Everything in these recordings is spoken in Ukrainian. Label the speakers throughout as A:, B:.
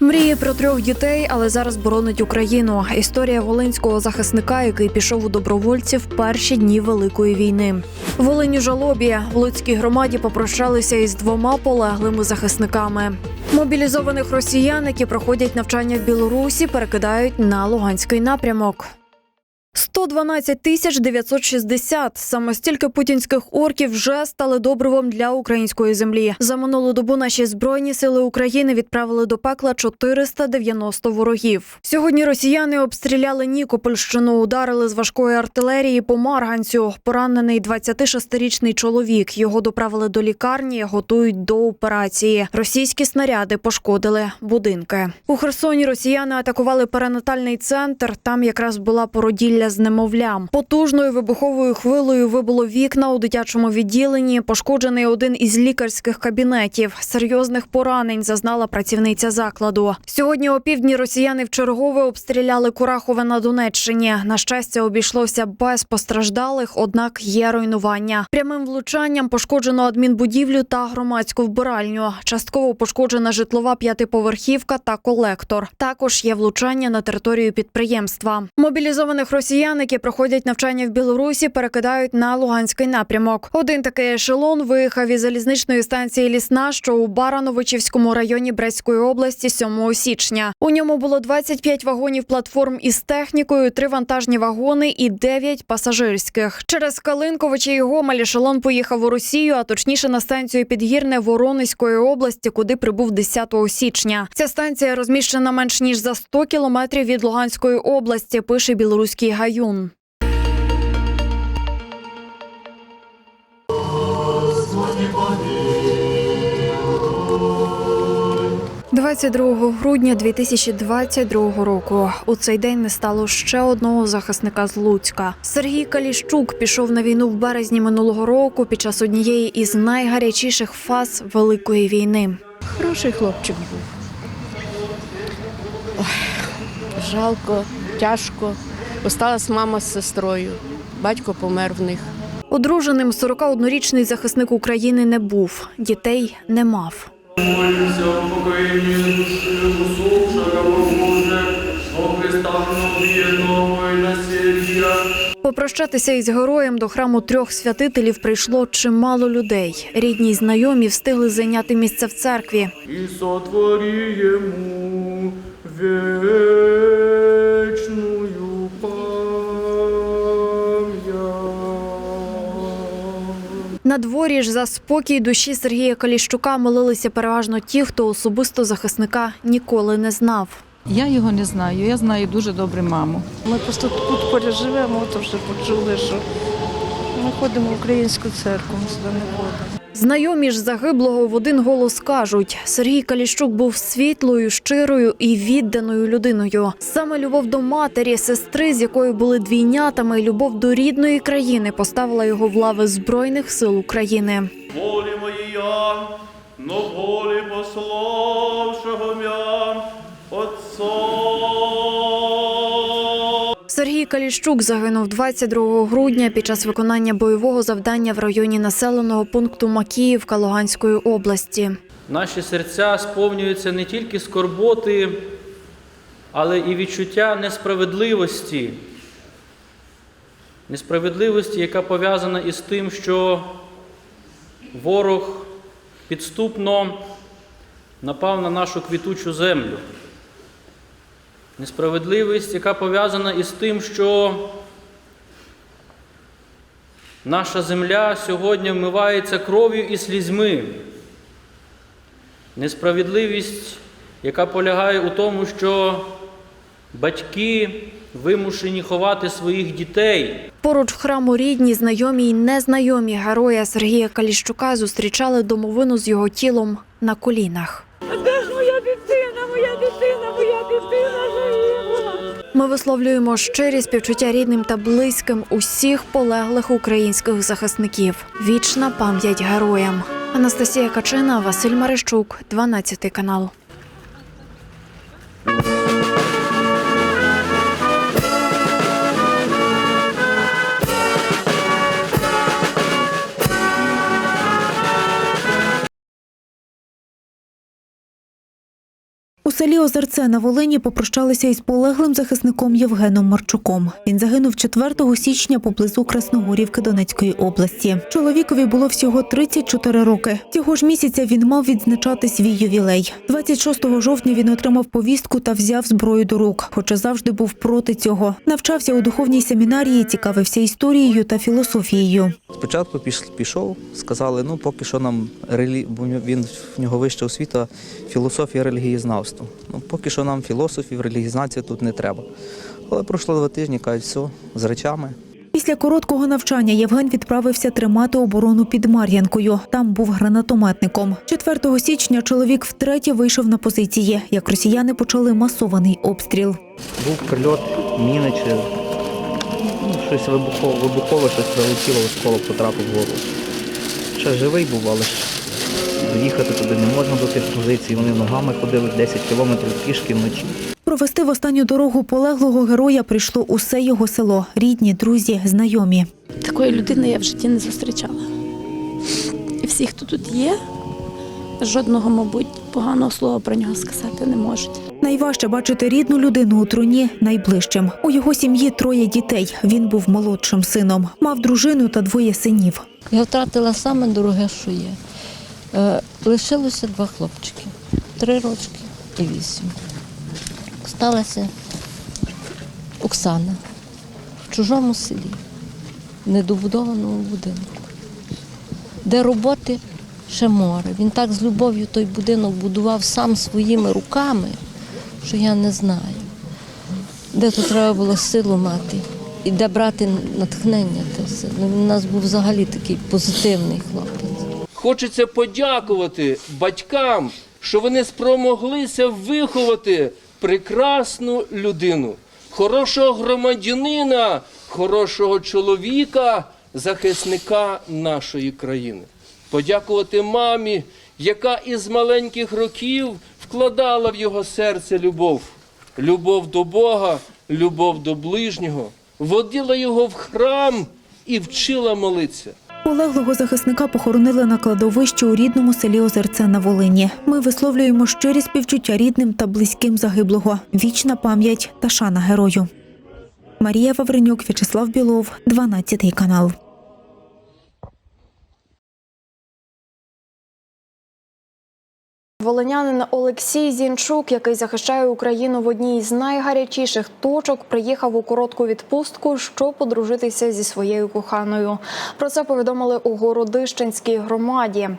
A: Мріє про трьох дітей, але зараз боронить Україну. Історія волинського захисника, який пішов у добровольці в перші дні великої війни. Волині жалобі в Луцькій громаді попрощалися із двома полеглими захисниками. Мобілізованих росіян, які проходять навчання в Білорусі, перекидають на Луганський напрямок. 112 тисяч 960. Саме стільки путінських орків вже стали добривом для української землі. За минулу добу наші збройні сили України відправили до пекла 490 ворогів. Сьогодні росіяни обстріляли Нікопольщину, ударили з важкої артилерії по Марганцю. Поранений 26-річний чоловік. Його доправили до лікарні, готують до операції. Російські снаряди пошкодили будинки. У Херсоні росіяни атакували перинатальний центр. Там якраз була породілля з немовлям. Потужною вибуховою хвилею вибуло вікна у дитячому відділенні. Пошкоджений один із лікарських кабінетів. Серйозних поранень зазнала працівниця закладу. Сьогодні опівдні росіяни вчергове обстріляли Курахове на Донеччині. На щастя, обійшлося без постраждалих, однак є руйнування. Прямим влучанням пошкоджено адмінбудівлю та громадську вбиральню. Частково пошкоджена житлова п'ятиповерхівка та колектор. Також є влучання на територію підприємства. Мобілізованих росіян, які проходять навчання в Білорусі, перекидають на Луганський напрямок. Один такий ешелон виїхав із залізничної станції Лісна, що у Барановичівському районі Брестської області 7 січня. У ньому було 25 вагонів платформ із технікою, три вантажні вагони і 9 пасажирських. Через Калинковича і Гомель ешелон поїхав у Росію, а точніше на станцію Підгірне Воронезької області, куди прибув 10 січня. Ця станція розміщена менш ніж за 100 кілометрів від Луганської області. Пише білоруський гаюн. – 22 грудня 2022 року у цей день не стало ще одного захисника з Луцька. Сергій Каліщук пішов на війну в березні минулого року під час однієї із найгарячіших фаз великої війни.
B: Хороший хлопчик був. Ой, жалко, тяжко. Осталась мама з сестрою. Батько помер в них.
A: Одруженим 41-річний захисник України не був, дітей не мав. Попрощатися із героєм до храму трьох святителів прийшло чимало людей. Рідні й знайомі встигли зайняти місце в церкві.
C: и сотвори ему вечную
A: На дворі ж за спокій душі Сергія Каліщука молилися переважно ті, хто особисто захисника ніколи не знав.
D: Я його не знаю. Я знаю дуже добре маму.
E: Ми просто тут поряд живемо, то вже почули, що ми ходимо в українську церкву, ми сюди не ходимо.
A: Знайомі ж загиблого в один голос кажуть: Сергій Каліщук був світлою, щирою і відданою людиною. Саме любов до матері, сестри, з якою були двійнятами, любов до рідної країни поставила його в лави збройних сил України.
C: Волі моя, но волі пославшого мя, Отцом.
A: Сергій Каліщук загинув 22 грудня під час виконання бойового завдання в районі населеного пункту Макіївка Луганської області.
F: Наші серця сповнюються не тільки скорботи, але і відчуття несправедливості. Несправедливості, яка пов'язана із тим, що ворог підступно напав на нашу квітучу землю. Несправедливість, яка пов'язана із тим, що наша земля сьогодні вмивається кров'ю і слізьми. Несправедливість, яка полягає у тому, що батьки вимушені ховати своїх дітей.
A: Поруч храму рідні, знайомі й незнайомі героя Сергія Каліщука зустрічали домовину з його тілом на колінах. Ми висловлюємо щирі співчуття рідним та близьким усіх полеглих українських захисників. Вічна пам'ять героям. Анастасія Качина, Василь Марищук, 12 канал.
G: Селі Озерце на Волині попрощалися із полеглим захисником Євгеном Марчуком. Він загинув 4 січня поблизу Красногорівки Донецької області. Чоловікові було всього 34 роки. Цього ж місяця він мав відзначати свій ювілей. 26 жовтня він отримав повістку та взяв зброю до рук, хоча завжди був проти цього. Навчався у духовній семінарії, цікавився історією та філософією.
H: Спочатку піш- пішов, сказали, ну поки що нам релі... він в нього вища освіта філософія релігієзнавства. Ну поки що нам філософів, релігізнація тут не треба. Але пройшло два тижні, кажуть, все, з речами.
G: Після короткого навчання Євген відправився тримати оборону під Мар'янкою. Там був гранатометником. 4 січня чоловік втретє вийшов на позиції, як росіяни почали масований обстріл.
H: Був прильот, міни чи ну, щось вибухове, вибухове, щось прилетіло, осколок потрапив в голову. Ще живий був, але доїхати туди не можна до тих позицій. Вони ногами ходили 10 кілометрів пішки вночі.
G: Провести в останню дорогу полеглого героя прийшло усе його село, рідні, друзі, знайомі.
I: Такої людини я в житті не зустрічала. І всі, хто тут є, жодного, мабуть, поганого слова про нього сказати не можуть.
G: Найважче бачити рідну людину у труні найближчим. У його сім'ї троє дітей. Він був молодшим сином, мав дружину та двоє синів.
J: Я втратила саме дороге, що є. Е, лишилося два хлопчики три рочки і вісім. Сталася Оксана в чужому селі, в недобудованому будинку, де роботи ще море. Він так з любов'ю той будинок будував сам своїми руками, що я не знаю, де тут треба було силу мати і де брати натхнення. Ну, Він у нас був взагалі такий позитивний хлопець.
K: Хочеться подякувати батькам, що вони спромоглися виховати прекрасну людину, хорошого громадянина, хорошого чоловіка, захисника нашої країни. Подякувати мамі, яка із маленьких років вкладала в його серце любов, любов до Бога, любов до ближнього, водила його в храм і вчила молитися.
G: Полеглого захисника похоронили на кладовищі у рідному селі Озерце на Волині. Ми висловлюємо щирі співчуття рідним та близьким загиблого. Вічна пам'ять та шана герою. Марія Вавренюк, В'ячеслав Білов, 12 канал.
A: Волинянин Олексій Зінчук, який захищає Україну в одній з найгарячіших точок, приїхав у коротку відпустку, щоб подружитися зі своєю коханою. Про це повідомили у Городищенській громаді.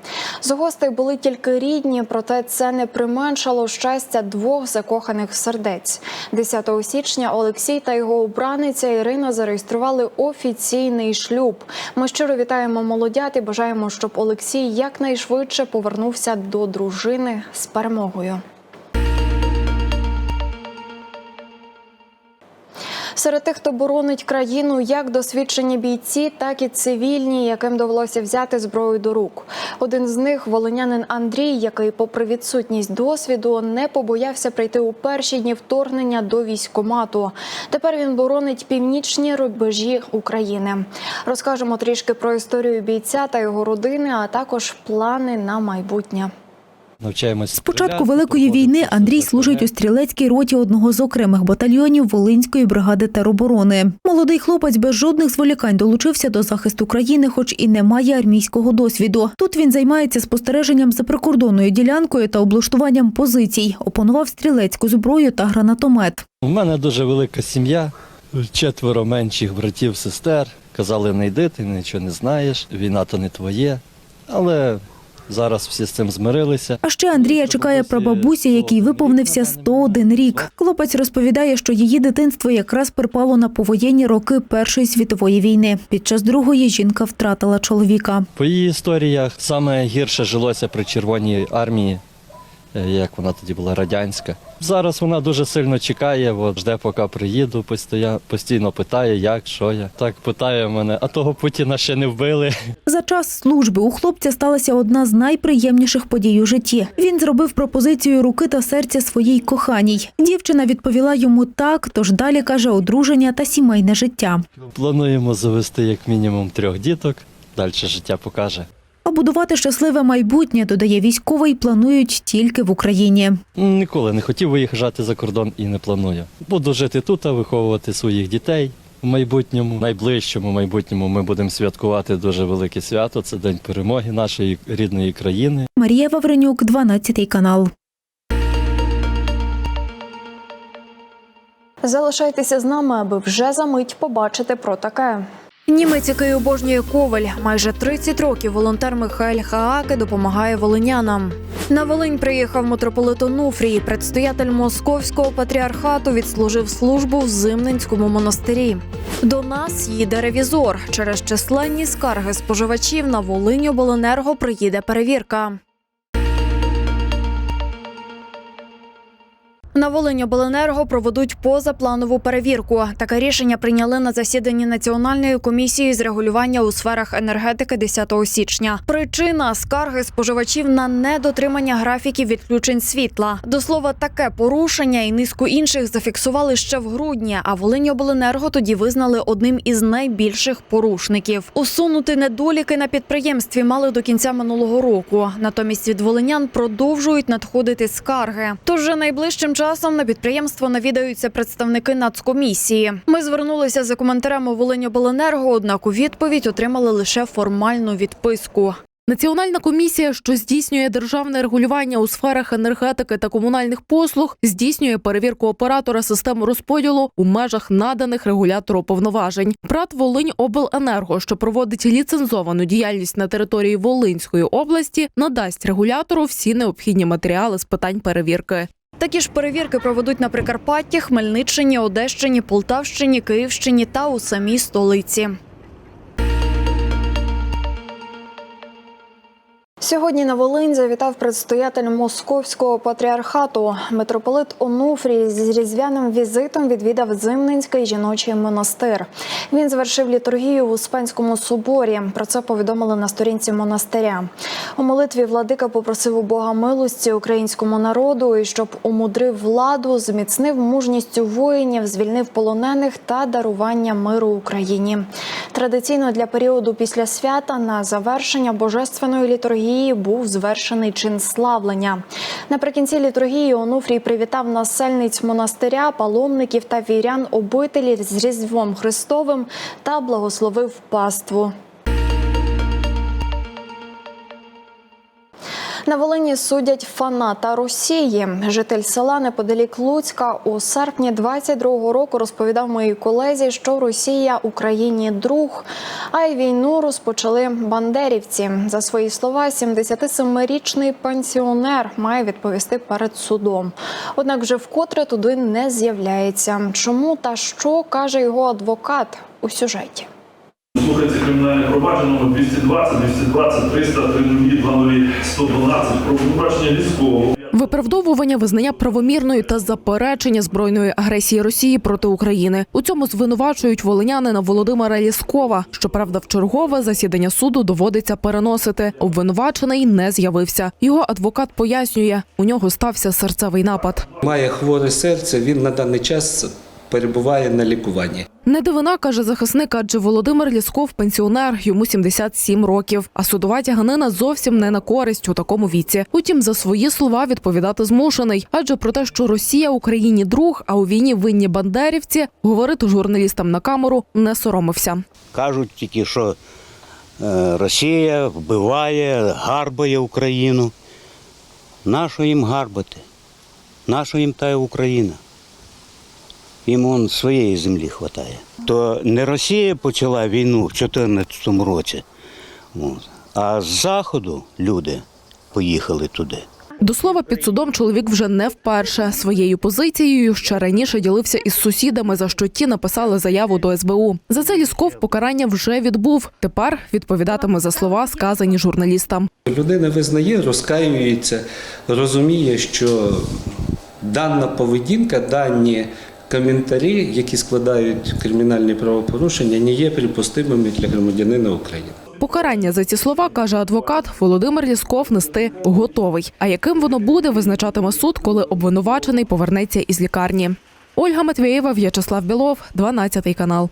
A: З гостей були тільки рідні, проте це не применшало щастя двох закоханих сердець. 10 січня Олексій та його обраниця Ірина зареєстрували офіційний шлюб. Ми щиро вітаємо молодят і бажаємо, щоб Олексій якнайшвидше повернувся до дружини з перемогою. Серед тих, хто боронить країну, як досвідчені бійці, так і цивільні, яким довелося взяти зброю до рук. Один з них волинянин Андрій, який, попри відсутність досвіду, не побоявся прийти у перші дні вторгнення до військкомату. Тепер він боронить північні рубежі України. Розкажемо трішки про історію бійця та його родини, а також плани на майбутнє.
G: З початку великої війни Андрій служить у стрілецькій роті одного з окремих батальйонів Волинської бригади тероборони. Молодий хлопець без жодних зволікань долучився до захисту країни, хоч і не має армійського досвіду. Тут він займається спостереженням за прикордонною ділянкою та облаштуванням позицій. Опанував стрілецьку зброю та гранатомет.
L: У мене дуже велика сім'я, четверо менших братів, сестер. Казали, не йди, ти нічого не знаєш, війна то не твоє. Але зараз всі з цим змирилися.
G: А ще Андрія чекає прабабуся, який виповнився 101 рік. Хлопець розповідає, що її дитинство якраз припало на повоєнні роки Першої світової війни. Під час другої жінка втратила чоловіка.
L: По її історіях саме гірше жилося при Червоній армії. Е, як вона тоді була радянська. Зараз вона дуже сильно чекає, от, жде, поки приїду, постійно, постійно питає, як, що я. Так питає мене, а того Путіна ще не вбили.
G: За час служби у хлопця сталася одна з найприємніших подій у житті. Він зробив пропозицію руки та серця своїй коханій. Дівчина відповіла йому так, тож далі каже одруження та сімейне життя.
L: Плануємо завести як мінімум трьох діток. Далі життя покаже.
G: А будувати щасливе майбутнє, додає військовий, планують тільки в Україні.
L: Ніколи не хотів виїжджати за кордон і не планую. Буду жити тут, а виховувати своїх дітей. В майбутньому, найближчому майбутньому, ми будемо святкувати дуже велике свято. Це День перемоги нашої рідної країни.
G: Марія Вавренюк, 12 канал.
A: Залишайтеся з нами, аби вже за мить побачити про таке. Німець, який обожнює коваль, майже 30 років волонтер Михайль Хааке допомагає волинянам. На Волинь приїхав митрополит Онуфрій, предстоятель московського патріархату, відслужив службу в Зимненському монастирі. До нас їде ревізор. Через численні скарги споживачів на Волинь обленерго приїде перевірка. На Волинь обленерго проведуть позапланову перевірку. Таке рішення прийняли на засіданні Національної комісії з регулювання у сферах енергетики 10 січня. Причина скарги споживачів на недотримання графіків відключень світла. До слова, таке порушення і низку інших зафіксували ще в грудні. А Волинь обленерго тоді визнали одним із найбільших порушників. Усунути недоліки на підприємстві мали до кінця минулого року. Натомість від волинян продовжують надходити скарги. Тож найближчим часом на підприємство навідаються представники нацкомісії. Ми звернулися за коментарем у Волиньобленерго, однак у відповідь отримали лише формальну відписку.
M: Національна комісія, що здійснює державне регулювання у сферах енергетики та комунальних послуг, здійснює перевірку оператора системи розподілу у межах наданих регулятору повноважень. ПРАТ Волинь Обленерго, що проводить ліцензовану діяльність на території Волинської області, надасть регулятору всі необхідні матеріали з питань перевірки.
A: Такі ж перевірки проведуть на Прикарпатті, Хмельниччині, Одещині, Полтавщині, Київщині та у самій столиці. Сьогодні на Волинь завітав предстоятель московського патріархату. Митрополит Онуфрій з різдвяним візитом відвідав Зимненський жіночий монастир. Він завершив літургію в Успенському соборі. Про це повідомили на сторінці монастиря. У молитві владика попросив у Бога милості українському народу і щоб умудрив владу, зміцнив мужністю воїнів, звільнив полонених та дарування миру Україні. Традиційно для періоду після свята на завершення божественної літургії був звершений чин славлення. Наприкінці літургії Онуфрій привітав насельниць монастиря, паломників та вірян обителі з Різдвом Христовим та благословив паству. На Волині судять фаната Росії. Житель села неподалік Луцька у серпні 22-го року розповідав моїй колезі, що Росія Україні друг, а й війну розпочали бандерівці. За свої слова, 77-річний пенсіонер має відповісти перед судом. Однак вже вкотре туди не з'являється. Чому та що каже його адвокат у сюжеті?
N: Слухається кримінальне провадження номер 220, 220, 300, 30, 20, 112 про обращення військового.
M: Виправдовування визнання правомірної та заперечення збройної агресії Росії проти України. У цьому звинувачують волинянина Володимира Ліскова. Щоправда, в чергове засідання суду доводиться переносити. Обвинувачений не з'явився. Його адвокат пояснює, у нього стався серцевий напад.
O: Має хворе серце, він на даний час перебуває на лікуванні.
M: Не дивина, каже захисник, адже Володимир Лісков пенсіонер, йому 77 років. А судова тяганина зовсім не на користь у такому віці. Утім, за свої слова відповідати змушений. Адже про те, що Росія Україні друг, а у війні винні бандерівці, говорити журналістам на камеру не соромився.
P: Кажуть тільки, що е, Росія вбиває, гарбає Україну. Нащо їм гарбати? Нащо їм та Україна? Їм он своєї землі вистачає. То не Росія почала війну в 2014 році, а з Заходу люди поїхали туди.
M: До слова, під судом чоловік вже не вперше. Своєю позицією ще раніше ділився із сусідами, за що ті написали заяву до СБУ. За це Лісков покарання вже відбув. Тепер відповідатиме за слова, сказані журналістам.
O: Людина визнає, розкаюється, розуміє, що дана поведінка, дані коментарі, які складають кримінальні правопорушення, не є припустимими для громадянина України.
M: Покарання за ці слова каже адвокат Володимир Лісков нести готовий. А яким воно буде, визначатиме суд, коли обвинувачений повернеться із лікарні. Ольга Матвієва, В'ячеслав Білов, 12 канал.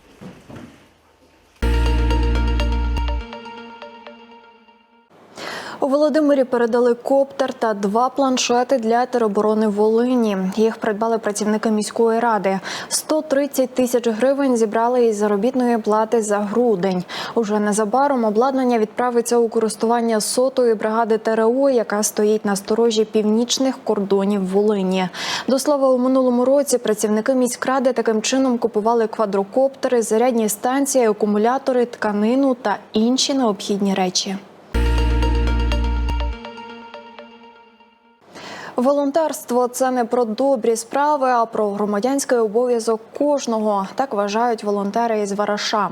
A: У Володимирі передали коптер та два планшети для тероборони Волині. Їх придбали працівники міської ради. 130 тисяч гривень зібрали із заробітної плати за грудень. Уже незабаром обладнання відправиться у користування сотої бригади ТРО, яка стоїть на сторожі північних кордонів Волині. До слова, у минулому році працівники міськради таким чином купували квадрокоптери, зарядні станції, акумулятори, тканину та інші необхідні речі. Волонтерство це не про добрі справи, а про громадянський обов'язок кожного. Так вважають волонтери із Вараша.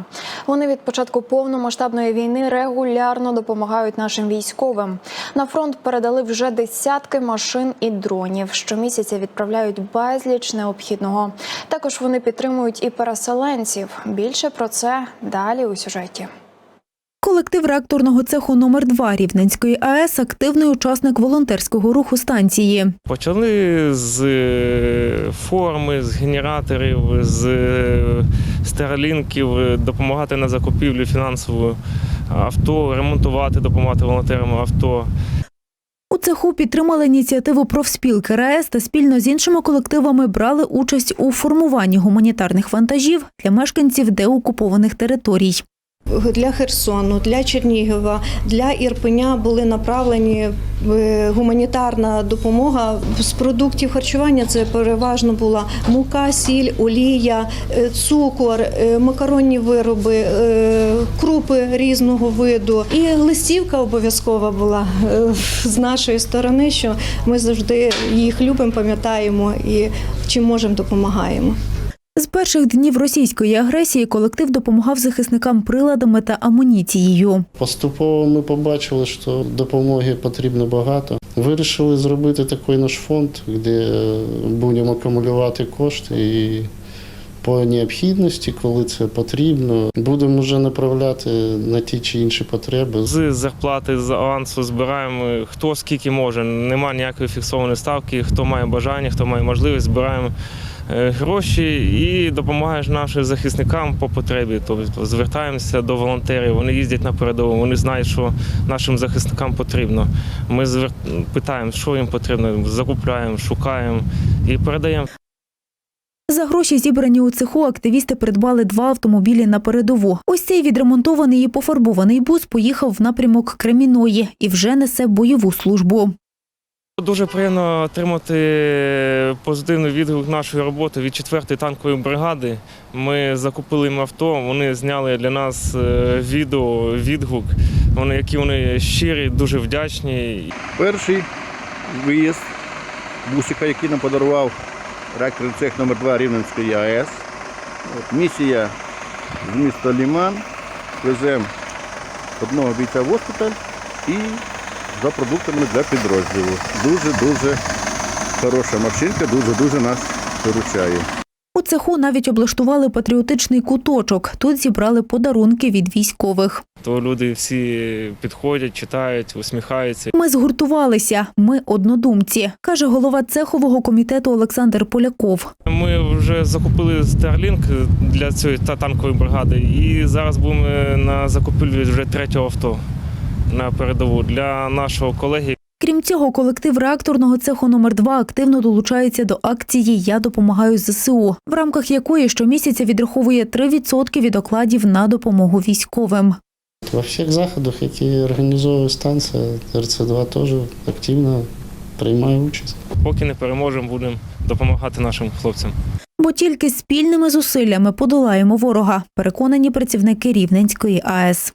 A: Вони від початку повномасштабної війни регулярно допомагають нашим військовим. На фронт передали вже десятки машин і дронів. Щомісяця відправляють безліч необхідного. Також вони підтримують і переселенців. Більше про це далі у сюжеті.
G: Колектив реакторного цеху номер 2 Рівненської АЕС активний учасник волонтерського руху станції.
Q: Почали з е, форми, з генераторів, з е, старлінків е, допомагати на закупівлю фінансову авто, ремонтувати, допомагати волонтерам авто.
G: У цеху підтримали ініціативу профспілки РаЕС та спільно з іншими колективами брали участь у формуванні гуманітарних вантажів для мешканців деокупованих територій.
R: Для Херсону, для Чернігова, для Ірпеня були направлені е, гуманітарна допомога з продуктів харчування. Це переважно була мука, сіль, олія, е, цукор, е, макаронні вироби, крупи різного виду. І листівка обов'язкова була з нашої сторони, що ми завжди їх любимо, пам'ятаємо і чим можемо допомагаємо.
G: З перших днів російської агресії колектив допомагав захисникам приладами та амуніцією.
S: Поступово ми побачили, що допомоги потрібно багато. Вирішили зробити такий наш фонд, де будемо акумулювати кошти і по необхідності, коли це потрібно, будемо вже направляти на ті чи інші потреби.
Q: З зарплати, з авансу збираємо хто скільки може. Немає ніякої фіксованої ставки, хто має бажання, хто має можливість, збираємо е, гроші і допомагаєш нашим захисникам по потребі. Тобто звертаємося до волонтерів, вони їздять на передову, вони знають, що нашим захисникам потрібно. Ми звер... питаємо, що їм потрібно, закупляємо, шукаємо і передаємо.
G: За гроші, зібрані у цеху, активісти придбали два автомобілі на передову. Ось цей відремонтований і пофарбований бус поїхав в напрямок Креміної і вже несе бойову службу.
Q: Дуже приємно отримати позитивний відгук нашої роботи від 4-ї танкової бригади. Ми закупили їм авто, вони зняли для нас е, відео, відгук. Вони, які вони щирі, дуже вдячні.
T: Перший виїзд бусика, який нам подарував цех номер 2 Рівненської АЕС. От, місія з міста Ліман. Веземо одного бійця в госпіталь і за продуктами для підрозділу. Дуже-дуже хороша машинка, дуже-дуже нас виручає.
G: У цеху навіть облаштували патріотичний куточок. Тут зібрали подарунки від військових.
Q: То люди всі підходять, читають, усміхаються.
G: Ми згуртувалися. Ми однодумці, каже голова цехового комітету Олександр Поляков.
Q: Ми вже закупили Starlink для цієї танкової бригади і зараз будемо на закупівлі вже третього авто на передову для нашого колеги.
G: Крім цього, колектив реакторного цеху номер 2 активно долучається до акції Я допомагаю ЗСУ, в рамках якої щомісяця відраховує 3% від окладів на допомогу військовим.
S: Во всіх заходах, які організовує станція, РЦ-2 теж активно приймає участь.
Q: Поки не переможемо, будемо допомагати нашим хлопцям.
G: Бо тільки спільними зусиллями подолаємо ворога, переконані працівники Рівненської АЕС.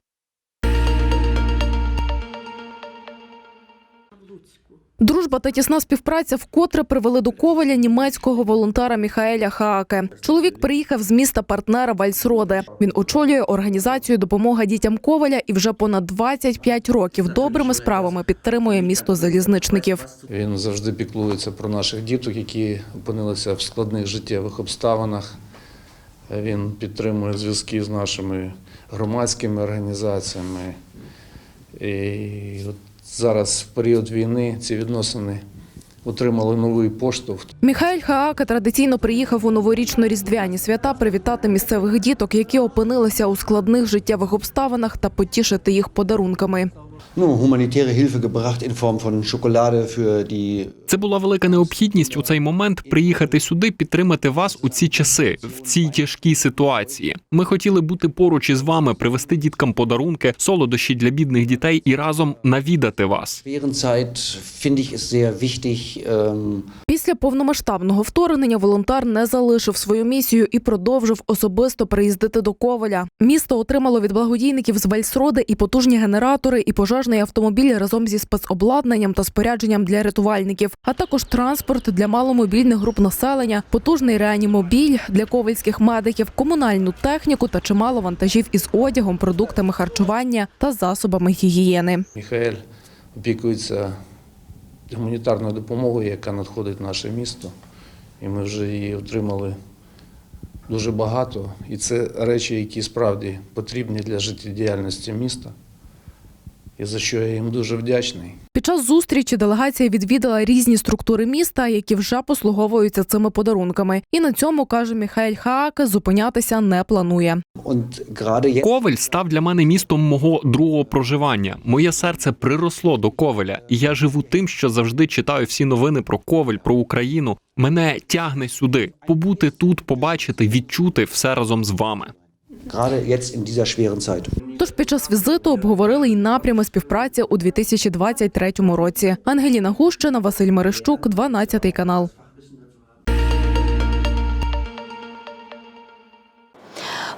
M: Дружба та тісна співпраця вкотре привели до Коваля німецького волонтера Міхаеля Хааке. Чоловік приїхав з міста партнера Вальсроде. Він очолює організацію Допомога дітям Коваля і вже понад 25 років добрими справами підтримує місто залізничників.
U: Він завжди піклується про наших діток, які опинилися в складних життєвих обставинах. Він підтримує зв'язки з нашими громадськими організаціями. І от зараз, в період війни, ці відносини отримали новий поштовх.
M: Міхаель Хаака традиційно приїхав у новорічно-різдвяні свята привітати місцевих діток, які опинилися у складних життєвих обставинах, та потішити їх подарунками.
V: Ну,
W: Це була велика необхідність у цей момент приїхати сюди, підтримати вас у ці часи, в цій тяжкій ситуації. Ми хотіли бути поруч із вами, привезти діткам подарунки, солодощі для бідних дітей і разом навідати вас.
M: Після повномасштабного вторгнення волонтер не залишив свою місію і продовжив особисто приїздити до Коваля. Місто отримало від благодійників з Вальсроди і потужні генератори, і пожежний автомобіль разом зі спецобладнанням та спорядженням для рятувальників, а також транспорт для маломобільних груп населення, потужний реанімобіль для ковальських медиків, комунальну техніку та чимало вантажів із одягом, продуктами харчування та засобами гігієни.
U: Міхаель опікується гуманітарною допомогою, яка надходить в наше місто. І ми вже її отримали дуже багато. І це речі, які справді потрібні для життєдіяльності міста. І за що я їм дуже вдячний.
M: Під час зустрічі делегація відвідала різні структури міста, які вже послуговуються цими подарунками. І на цьому каже Міхаель Хааке, зупинятися не планує.
W: Ковель став для мене містом мого другого проживання. Моє серце приросло до Ковеля, і я живу тим, що завжди читаю всі новини про Ковель, про Україну. Мене тягне сюди, побути тут, побачити, відчути все разом з вами.
V: Gerade jetzt in dieser schweren Zeit.
M: Тож під час візиту обговорили й напрями співпраці у 2023 році. Ангеліна Гущина, Василь Мерещук, 12 канал.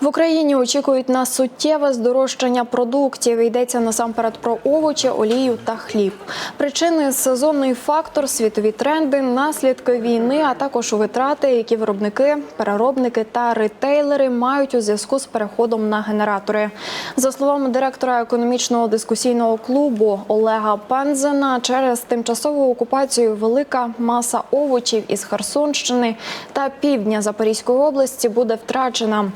A: В Україні очікують на суттєве здорожчання продуктів. Йдеться насамперед про овочі, олію та хліб. Причини сезонний фактор, світові тренди, наслідки війни, а також витрати, які виробники, переробники та ретейлери мають у зв'язку з переходом на генератори. За словами директора економічного дискусійного клубу Олега Пензена, через тимчасову окупацію велика маса овочів із Херсонщини та півдня Запорізької області буде втрачена.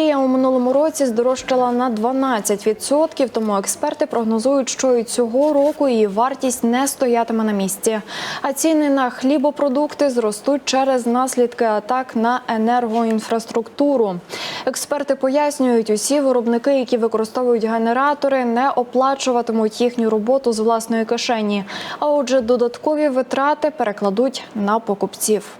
A: Олія у минулому році здорожчала на 12%, тому експерти прогнозують, що і цього року її вартість не стоятиме на місці. А ціни на хлібопродукти зростуть через наслідки атак на енергоінфраструктуру. Експерти пояснюють, усі виробники, які використовують генератори, не оплачуватимуть їхню роботу з власної кишені. А отже, додаткові витрати перекладуть на покупців.